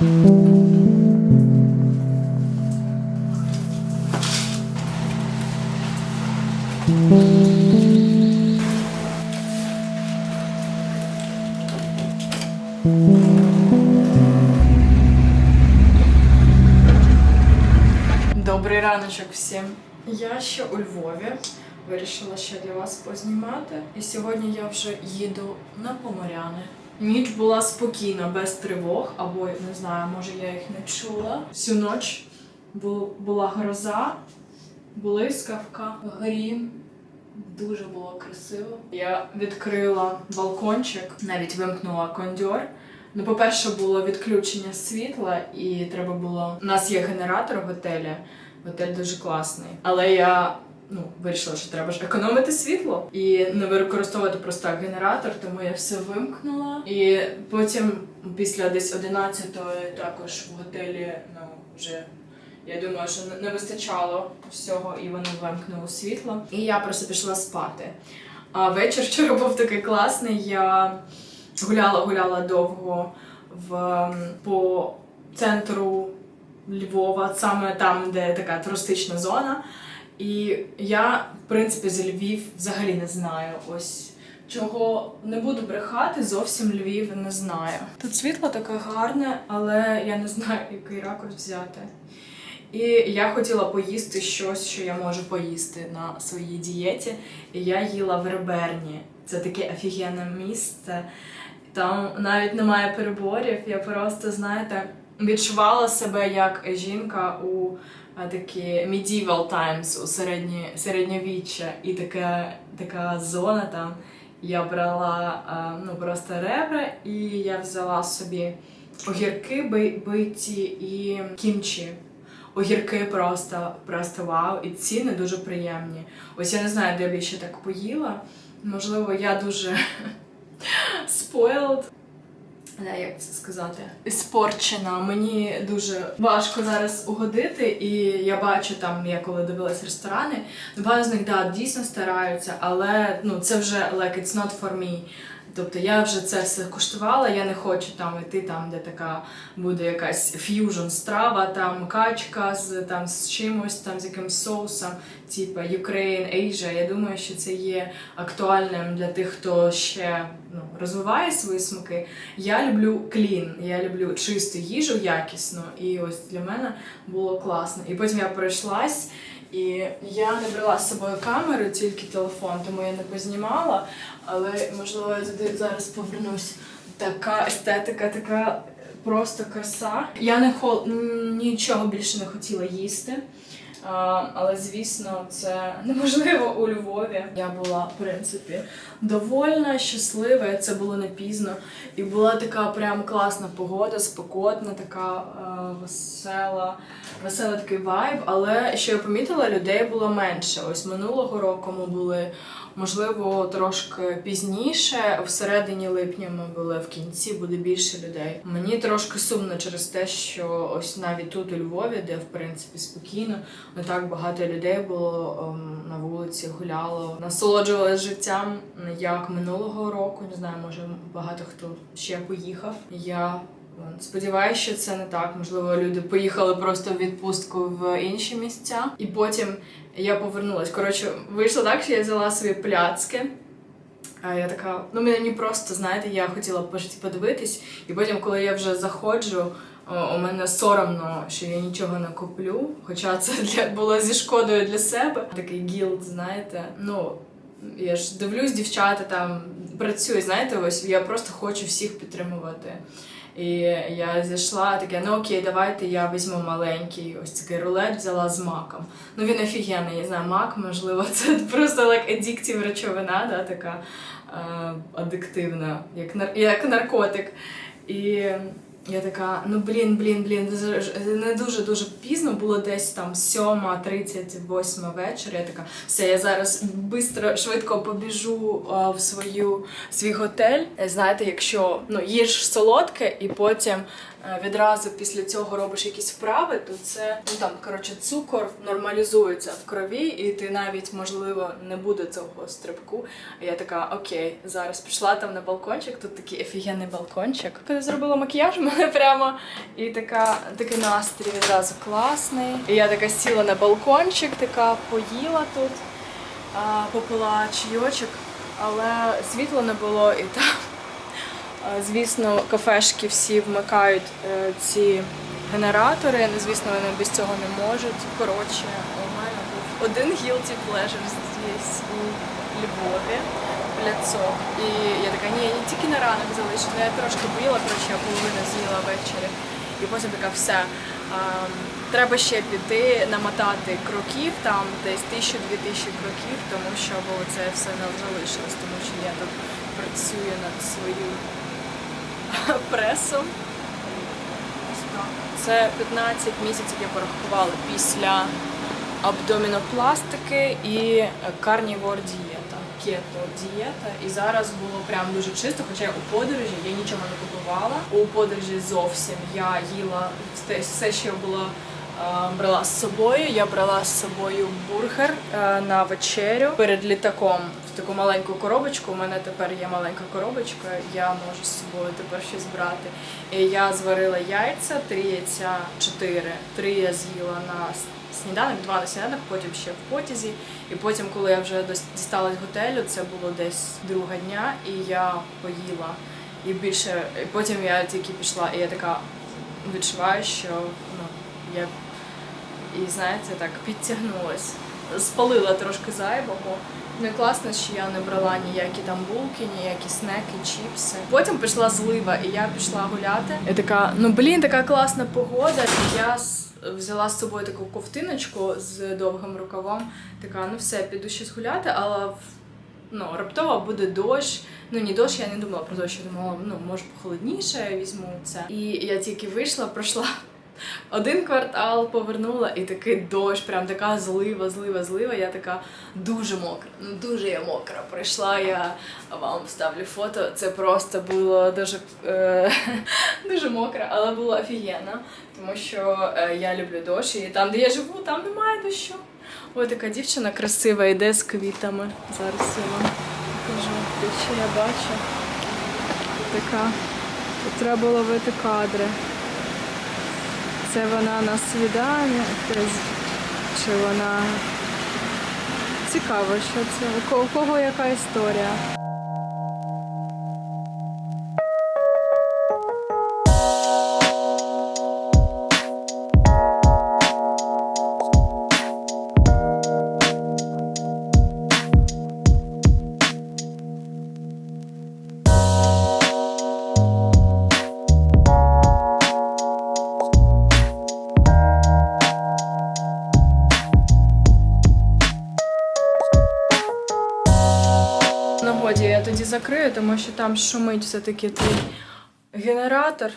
Добрий раночок всім. Я ще у Львові. Вирішила ще для вас познімати. І сьогодні я вже їду на Поморяни. Ніч була спокійна, без тривог, або не знаю, може я їх не чула. Всю ніч була гроза, блискавка, грім. Дуже було красиво. Я відкрила балкончик, навіть вимкнула кондьор. Ну, по-перше, було відключення світла, і треба було. У нас є генератор в готелі. Готель дуже класний. Але я ну, вирішила, що треба ж економити світло і не використовувати просто генератор, тому я все вимкнула. І потім, після десь 11-ї, також в готелі, ну вже. Я думаю, що не- вистачало всього, і вони вимкнули світло. І я просто пішла спати. А вечір вчора був такий класний. Я гуляла, гуляла довго в, по центру Львова, саме там, де така туристична зона. І я, в принципі, за Львів взагалі не знаю. Ось чого не буду брехати, зовсім Львів не знаю. Тут світло таке гарне, але я не знаю, який ракурс взяти. І я хотіла поїсти щось, що я можу поїсти на своїй дієті. І я їла в Реберні. Це таке офігенне місце. Там навіть немає переборів. Я просто, знаєте, відчувала себе як жінка у такі medieval times, у середні, середньовіччя. І така, така зона там. Я брала ну, просто ребра, і я взяла собі огірки биті і кімчі. Огірки просто, просто вау, і ціни дуже приємні. Ось я не знаю, де б я ще так поїла. Можливо, я дуже spoiled. Не, як це сказати? Спорчена. Мені дуже важко зараз угодити, і я бачу там, я коли дивилась ресторани, багато з них да, дійсно стараються, але ну це вже like it's not for me. Тобто я вже це все куштувала, я не хочу там йти там, де така буде якась ф'южн страва, там качка з там з чимось, там з якимось соусом, типу Ukraine, Asia. Я думаю, що це є актуальним для тих, хто ще ну, розвиває свої смаки. Я люблю клін, я люблю чисту їжу, якісну, і ось для мене було класно. І потім я пройшлась. І я не брала з собою камеру, тільки телефон, тому я не познімала. Але можливо я туди зараз повернусь. Така естетика, така просто краса. Я не хол... нічого більше не хотіла їсти. А, але звісно, це неможливо у Львові. Я була, в принципі, довольна, щаслива. Це було не пізно. І була така прям класна погода, спекотна, така е, весела, веселий такий вайб. Але що я помітила, людей було менше. Ось минулого року ми були. Можливо, трошки пізніше, в середині липня ми були в кінці, буде більше людей. Мені трошки сумно через те, що ось навіть тут у Львові, де в принципі спокійно, не так багато людей було ем, на вулиці, гуляло, насолоджувалися життям, як минулого року. Не знаю, може багато хто ще поїхав. Я Сподіваюся, що це не так. Можливо, люди поїхали просто в відпустку в інші місця, і потім я повернулась. Коротше, вийшло так, що я взяла свої пляцки. А я така, ну мені просто, знаєте, я хотіла подивитись, і потім, коли я вже заходжу, у мене соромно, що я нічого не куплю. Хоча це для було зі шкодою для себе. Такий гілд, знаєте. Ну я ж дивлюсь, дівчата там працюють, знаєте, ось я просто хочу всіх підтримувати. І я зійшла таке, ну окей, давайте я візьму маленький ось такий рулет, взяла з маком. Ну він офігенний, я знаю, мак, можливо, це просто like addictive речовина, да, така адиктивна, як, нар- як наркотик. І я така, ну блін, блін, блін, не дуже дуже пізно, було десь там 7.38 вечора. Я така, все, я зараз бистро, швидко побіжу а, в свою свій готель. Знаєте, якщо ну їж солодке і потім е, відразу після цього робиш якісь вправи, то це ну там коротше цукор нормалізується в крові, і ти навіть можливо не буде цього стрибку. Я така, окей, зараз пішла там на балкончик. Тут такий офігенний балкончик. Коли зробила макіяж, мене прямо і така такий настрій відразу класний. І я така сіла на балкончик, така поїла тут, а, попила чайочок, але світла не було і там. Звісно, кафешки всі вмикають е, ці генератори. Ну, Звісно, вони без цього не можуть. Коротше, у мене був один guilty pleasure здесь у Львові, пляцок. І я така, ні, я тільки на ранок залишу. Ну, я трошки поїла, коротше, я половину з'їла ввечері. І потім така все. ем, треба ще піти, намотати кроків, там десь тисячу-дві тисячі кроків, тому що бо це все не залишилось, тому що я тут працюю над своєю пресом. Це 15 місяців я порахувала після абдомінопластики і карнівор дієта, кето дієта. І зараз було прям дуже чисто, хоча у подорожі я нічого не купувала. У подорожі зовсім я їла все, що було. Е, Брала з собою, я брала з собою бургер е, на вечерю перед літаком в таку маленьку коробочку. У мене тепер є маленька коробочка, я можу з собою тепер щось брати. І я зварила яйця, три яйця, чотири. Три я з'їла на сніданок, два на сніданок, потім ще в потязі. І потім, коли я вже дісталась готелю, це було десь друга дня, і я поїла. І більше, і потім я тільки пішла, і я така відчуваю, що ну, я і знаєте, так підтягнулась. Спалила трошки зайвого. Ну і класно, що я не брала ніякі там булки, ніякі снеки, чіпси. Потім пішла злива, і я пішла гуляти. І така, ну блін, така класна погода. І я взяла з собою таку ковтиночку з довгим рукавом. Така, ну все, піду щось гуляти, але ну, раптово буде дощ. Ну, не дощ, я не думала про дощ, я думала, ну, може холодніше, я візьму це. І я тільки вийшла, пройшла один квартал, повернула, і такий дощ, прям така злива, злива, злива. Я така дуже мокра. Ну дуже я мокра. Прийшла, я вам вставлю фото. Це просто було дуже, е, дуже мокро, але було офігенно, тому що е, я люблю дощ, і там, де я живу, там немає дощу. Ось така дівчина красива йде з квітами. Зараз я вам покажу, що я бачу. Така. Тут треба ловити кадри. Це вона на свідання, чи вона цікаво, що це. У кого яка історія? Я закрию, тому що там шумить все-таки цей генератор.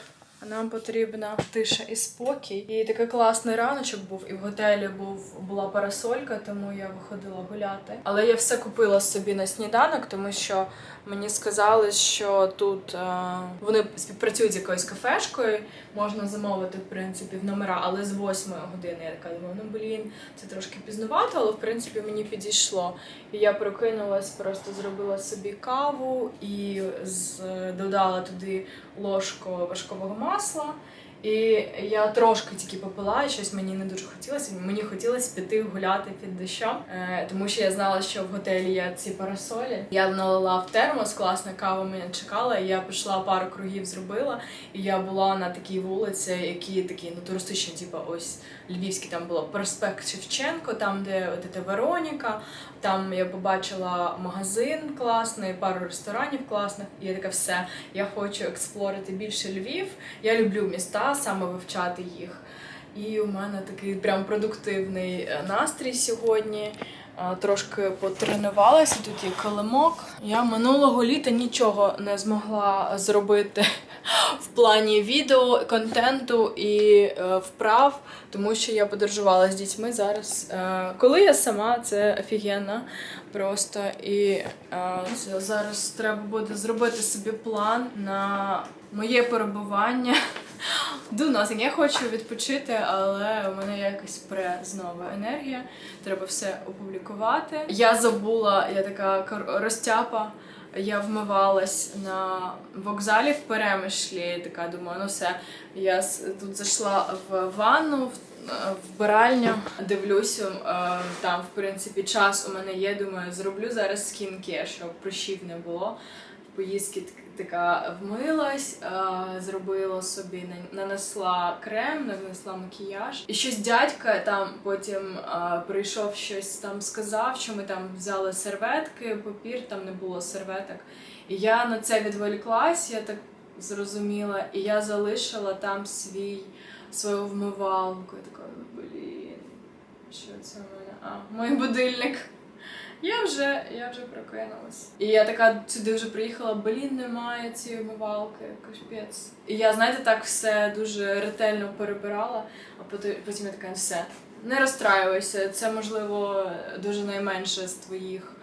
Нам потрібна тиша і спокій. І такий класний раночок був, і в готелі був була парасолька, тому я виходила гуляти. Але я все купила собі на сніданок, тому що мені сказали, що тут е, вони співпрацюють з якоюсь кафешкою, можна замовити в принципі в номера, але з 8 години я така думаю, ну блін, це трошки пізнувато, але в принципі мені підійшло. І я прокинулась, просто зробила собі каву і з, додала туди ложку вершкового масла. І я трошки тільки попила, і щось мені не дуже хотілося. Мені хотілося піти гуляти під дощом, е, тому що я знала, що в готелі є ці парасолі. Я налила в термос, класна кава мене чекала. І я пішла пару кругів, зробила. І я була на такій вулиці, які такі ну туристичні, типу ось львівські. Там було проспект Шевченко, там де от ця Вероніка. Там я побачила магазин класний, пару ресторанів класних. І я така все. Я хочу експлорити більше Львів. Я люблю міста, саме вивчати їх. І у мене такий прям продуктивний е, настрій сьогодні. Е, Трошки потренувалася, тут є килимок. Я минулого літа нічого не змогла зробити в плані відео, контенту і е, вправ, тому що я подорожувала з дітьми зараз. Коли я сама, це офігенно просто. І зараз треба буде зробити собі план на моє перебування Do nothing. Я хочу відпочити, але у мене якось пре знову енергія. Треба все опублікувати. Я забула, я така розтяпа. Я вмивалась на вокзалі в перемишлі. Така думаю, ну все. Я тут зайшла в ванну. в- Вбиральня, дивлюся, е, там в принципі час у мене є. Думаю, зроблю зараз скінкер, щоб прищів не було. Поїздки така вмилась, е, зробила собі на- нанесла крем, нанесла макіяж. І щось дядька там потім е, прийшов щось там сказав, що ми там взяли серветки, папір, там не було серветок. І я на це відволіклась, я так зрозуміла, і я залишила там свій свою вмивалку. Я така, блін, що це в мене? А, мій будильник. Я вже, я вже прокинулась. І я така сюди вже приїхала, блін, немає цієї умивалки, капець. І я, знаєте, так все дуже ретельно перебирала, а потім, потім я така, все, не розстраюйся. Це, можливо, дуже найменше з твоїх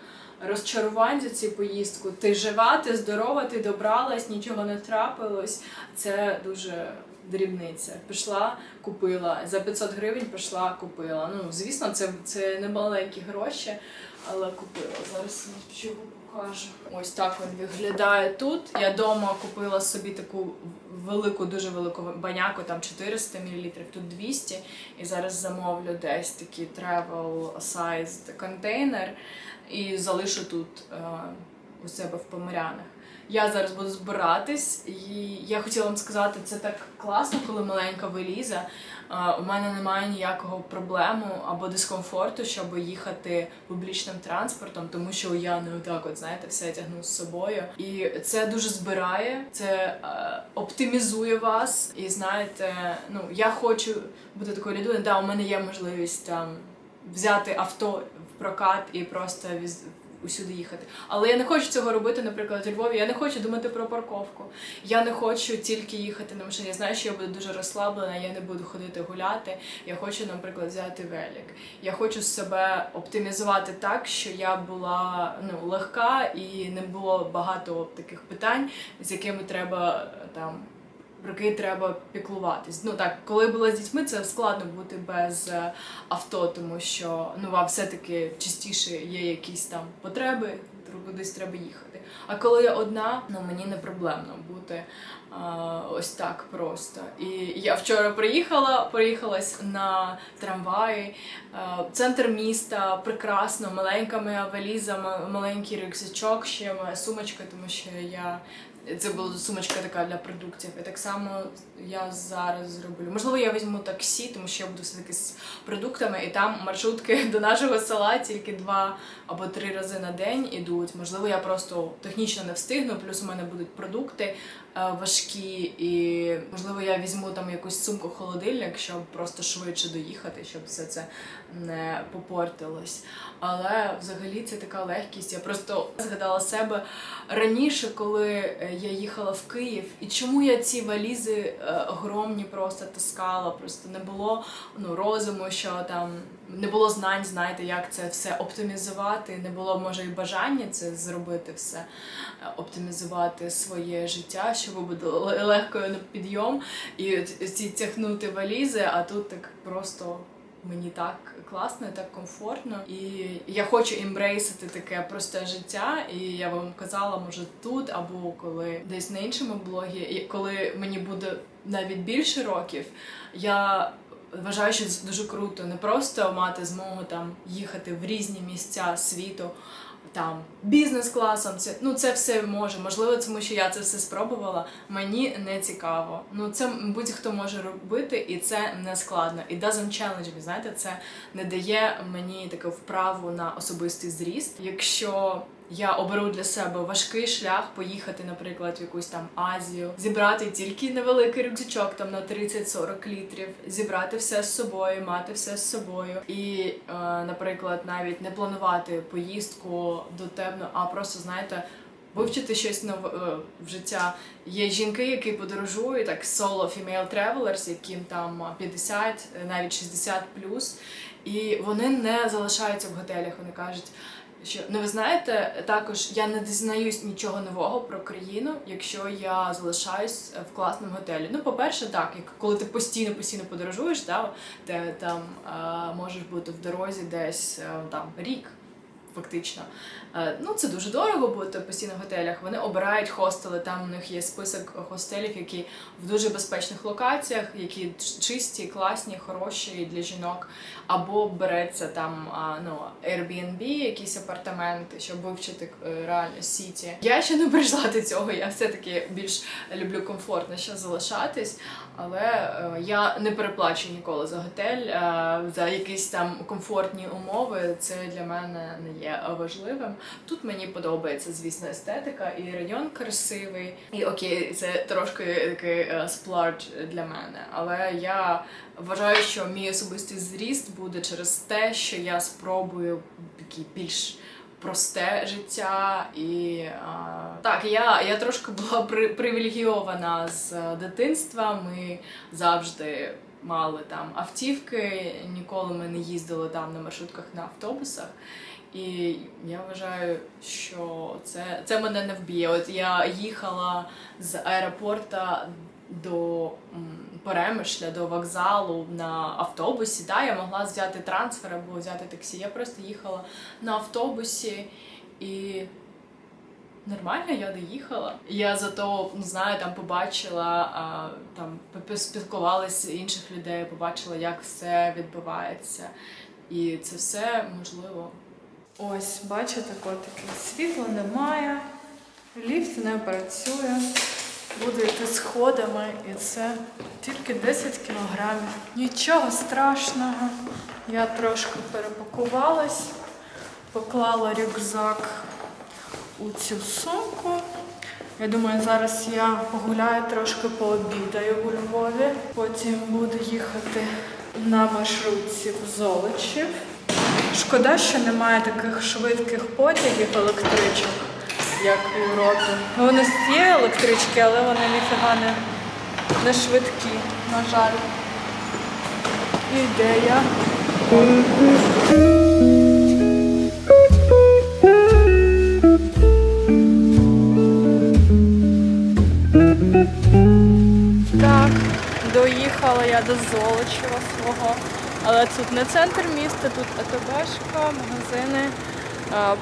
розчарувань за цю поїздку. Ти жива, ти здорова, ти добралась, нічого не трапилось. Це дуже дрібниця. Пішла, купила. За 500 гривень пішла, купила. Ну, звісно, це, це не маленькі гроші, але купила. Зараз чого покажу. Ось так він виглядає тут. Я вдома купила собі таку велику, дуже велику баняку, там 400 мл, тут 200. І зараз замовлю десь такий travel sized контейнер і залишу тут е, у себе в Поморянах. Я зараз буду збиратись, і я хотіла вам сказати, це так класно, коли маленька виліза. Е, У мене немає ніякого проблему або дискомфорту, щоб їхати публічним транспортом, тому що я не отак, от знаєте, все тягну з собою. І це дуже збирає, це е, оптимізує вас. І знаєте, ну я хочу бути такою людиною. Да, у мене є можливість там взяти авто в прокат і просто віз... усюди їхати. Але я не хочу цього робити, наприклад, у Львові. Я не хочу думати про парковку. Я не хочу тільки їхати на машині. Я знаю, що я буду дуже розслаблена, я не буду ходити гуляти. Я хочу, наприклад, взяти велик. Я хочу себе оптимізувати так, що я була ну, легка і не було багато таких питань, з якими треба там. Про які треба піклуватись. Ну так, коли була з дітьми, це складно бути без е, авто, тому що ну вам все-таки частіше є якісь там потреби, кудись треба їхати. А коли я одна, ну мені не проблемно бути а, ось так просто. І я вчора приїхала, приїхалась на трамваї, а, центр міста, прекрасно, маленька моя валіза, маленький рюкзачок, ще моя сумочка, тому що я. Це була сумочка така для продуктів. І так само я зараз зроблю. Можливо, я візьму таксі, тому що я буду все-таки з продуктами, і там маршрутки до нашого села тільки два або три рази на день ідуть. Можливо, я просто технічно не встигну, плюс у мене будуть продукти важкі, і можливо, я візьму там якусь сумку холодильник, щоб просто швидше доїхати, щоб все це не попортилось. Але взагалі це така легкість. Я просто згадала себе раніше, коли е, я їхала в Київ, і чому я ці валізи е, огромні просто таскала, просто не було ну, розуму, що там не було знань, знаєте, як це все оптимізувати. Не було може і бажання це зробити все, е, оптимізувати своє життя, щоб було л- легкою на підйом і ці тягнути валізи, а тут так просто. Мені так класно, так комфортно, і я хочу імбрейсити таке просте життя. І я вам казала, може тут або коли десь на іншому блогі, і коли мені буде навіть більше років, я вважаю, що це дуже круто не просто мати змогу там їхати в різні місця світу. Там бізнес-класом, це ну це все може. Можливо, тому що я це все спробувала. Мені не цікаво. Ну це будь-хто може робити, і це не складно. І doesn't challenge me, знаєте, це не дає мені таку вправу на особистий зріст. Якщо я оберу для себе важкий шлях поїхати, наприклад, в якусь там Азію, зібрати тільки невеликий рюкзачок там на 30-40 літрів, зібрати все з собою, мати все з собою, і, е, наприклад, навіть не планувати поїздку до темно, а просто знаєте. Вивчити щось нове е, в життя. Є жінки, які подорожують, так solo female travelers, яким там 50, навіть 60 плюс, і вони не залишаються в готелях. Вони кажуть, Що ну ви знаєте, також я не дізнаюсь нічого нового про країну, якщо я залишаюсь в класному готелі. Ну, по-перше, так, як коли ти постійно постійно подорожуєш, да, ти там е, можеш бути в дорозі десь е, там рік. Фактично, Е, ну це дуже дорого бути постійно в готелях. Вони обирають хостели. Там у них є список хостелів, які в дуже безпечних локаціях, які чисті, класні, хороші для жінок. Або береться там ну Airbnb, якісь апартаменти, щоб вивчити е, реально сіті. Я ще не прийшла до цього. Я все таки більш люблю комфортно ще залишатись, але е, я не переплачу ніколи за готель, за якісь там комфортні умови. Це для мене не є важливим. Тут мені подобається, звісно, естетика, і район красивий. І окей, це трошки такий е, сплардж для мене. Але я вважаю, що мій особистий зріст буде через те, що я спробую такий більш. Просте життя, і а, так, я, я трошки була при, привілегійована з е, дитинства. Ми завжди мали там автівки, ніколи ми не їздили там на маршрутках на автобусах. І я вважаю, що це, це мене не вб'є. От я їхала з аеропорта до Перемишля, до вокзалу на автобусі. Да, я могла взяти трансфер або взяти таксі. Я просто їхала на автобусі і. Нормально я доїхала. Я зато не знаю, там побачила а, там поспілкувалася інших людей, побачила, як все відбувається. І це все можливо. Ось, бачите, котики, світла немає, ліфт не працює. Буду йти сходами, і це тільки 10 кілограмів. Нічого страшного. Я трошки перепакувалась, поклала рюкзак у цю сумку. Я думаю, зараз я погуляю трошки пообідаю у Львові. Потім буду їхати на маршрутці в Золочів. Шкода, що немає таких швидких потягів електричок, як в Європі. Вони є електрички, але вони ніфіга не, не швидкі, на жаль. Ідея. Так, доїхала я до Золочева свого. Але тут не центр міста, тут АТБшка, магазини.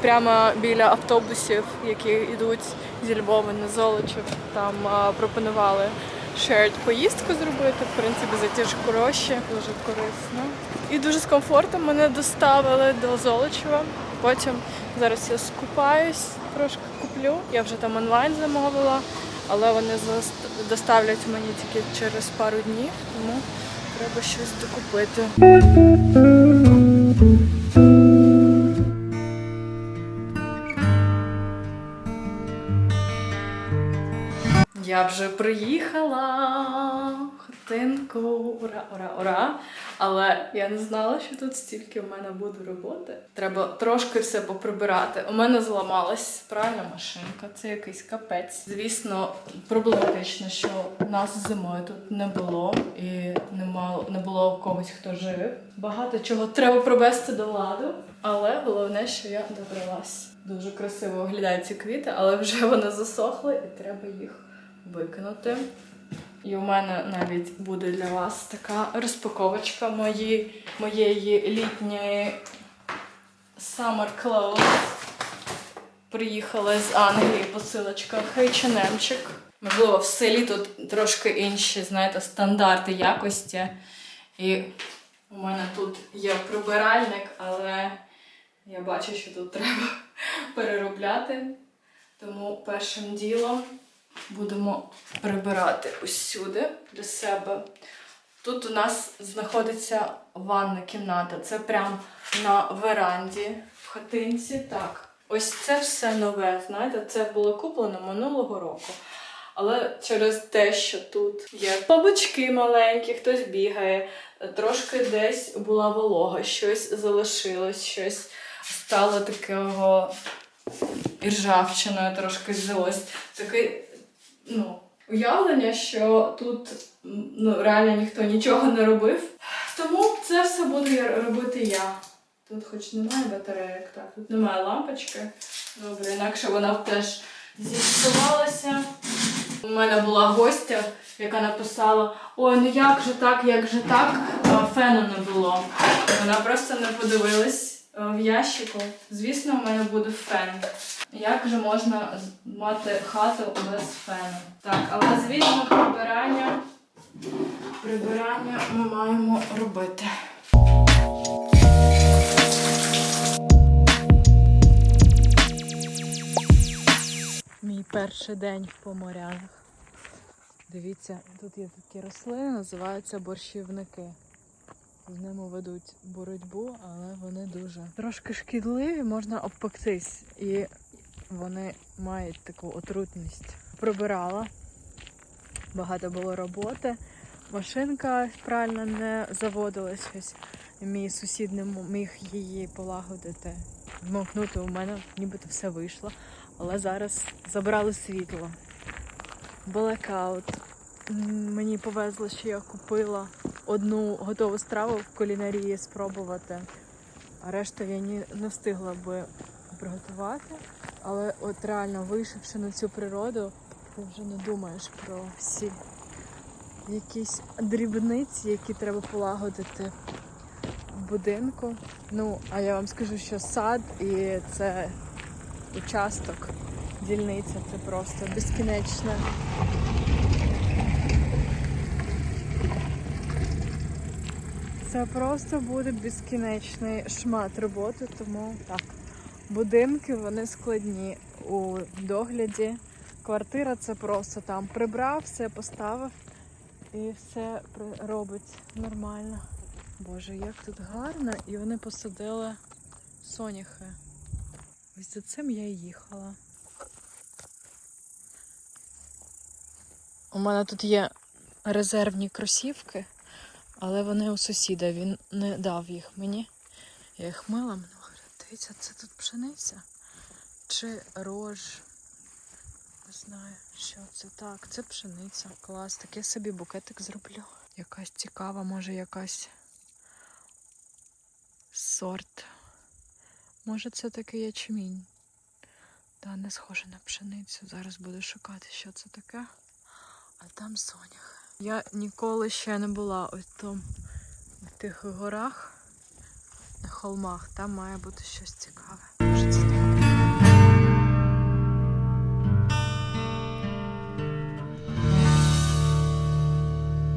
Прямо біля автобусів, які йдуть зі Львова на Золочів. Там пропонували shared поїздку зробити, в принципі, за ті ж гроші. Дуже корисно. І дуже з комфортом мене доставили до Золочева. Потім зараз я скупаюсь, трошки куплю. Я вже там онлайн замовила, але вони доставлять мені тільки через пару днів, тому треба щось докупити. Я вже приїхала в хатинку. Ура, ура, ура! Але я не знала, що тут стільки в мене буде роботи. Треба трошки все поприбирати. У мене зламалась пральна машинка, це якийсь капець. Звісно, проблематично, що нас зимою тут не було і не, було когось, хто жив. Багато чого треба привести до ладу, але головне, що я добралась. Дуже красиво виглядають ці квіти, але вже вони засохли і треба їх викинути. І у мене навіть буде для вас така розпаковочка мої, моєї літньої Summer Clothes. Приїхала з Англії посилочка H&M-чик. Можливо, в селі тут трошки інші, знаєте, стандарти якості. І у мене тут є прибиральник, але я бачу, що тут треба переробляти. Тому першим ділом будемо прибирати усюди для себе. Тут у нас знаходиться ванна кімната. Це прям на веранді в хатинці. Так, ось це все нове. Знаєте, це було куплено минулого року. Але через те, що тут є павучки маленькі, хтось бігає, трошки десь була волога, щось залишилось, щось стало такого іржавчиною, трошки злось. Такий ну, уявлення, що тут ну, реально ніхто нічого не робив. Тому це все буду робити я. Тут хоч немає батарейок, так, тут немає лампочки. Добре, інакше вона б теж зіпсувалася. У мене була гостя, яка написала: Ой, ну як же так, як же так, фену не було. Вона просто не подивилась в ящику. Звісно, у мене буде фен. Як же можна мати хату без фену? Так, але звісно, прибирання, прибирання ми маємо робити. Мій перший день в поморянах. Дивіться, тут є такі рослини, називаються борщівники. З ними ведуть боротьбу, але вони дуже трошки шкідливі, можна обпектись. І вони мають таку отрутність. Прибирала, багато було роботи. Машинка правильно не заводилась щось. Мій сусід не міг її полагодити. Вмовкнути у мене нібито все вийшло. Але зараз забрали світло. Блекаут. Мені повезло, що я купила одну готову страву в кулінарії спробувати, а решту я ні, не встигла би приготувати. Але от реально вийшовши на цю природу, ти вже не думаєш про всі якісь дрібниці, які треба полагодити в будинку. Ну, а я вам скажу, що сад і це участок, дільниця це просто безкінечне. Це просто буде безкінечний шмат роботи, тому так. Будинки вони складні у догляді. Квартира це просто там прибрав, все поставив і все робить нормально. Боже, як тут гарно, і вони посадили соняхи. Ось за цим я і їхала. У мене тут є резервні кросівки, але вони у сусіда. Він не дав їх мені. Я їх мила, мене дивіться, це тут пшениця чи рож. Не знаю, що це так. Це пшениця. Клас. Так я собі букетик зроблю. Якась цікава, може якась сорт. Може, це такий ячмінь. Та не схоже на пшеницю. Зараз буду шукати, що це таке. А там сонях. Я ніколи ще не була ось там в тих горах, на холмах. Там має бути щось цікаве.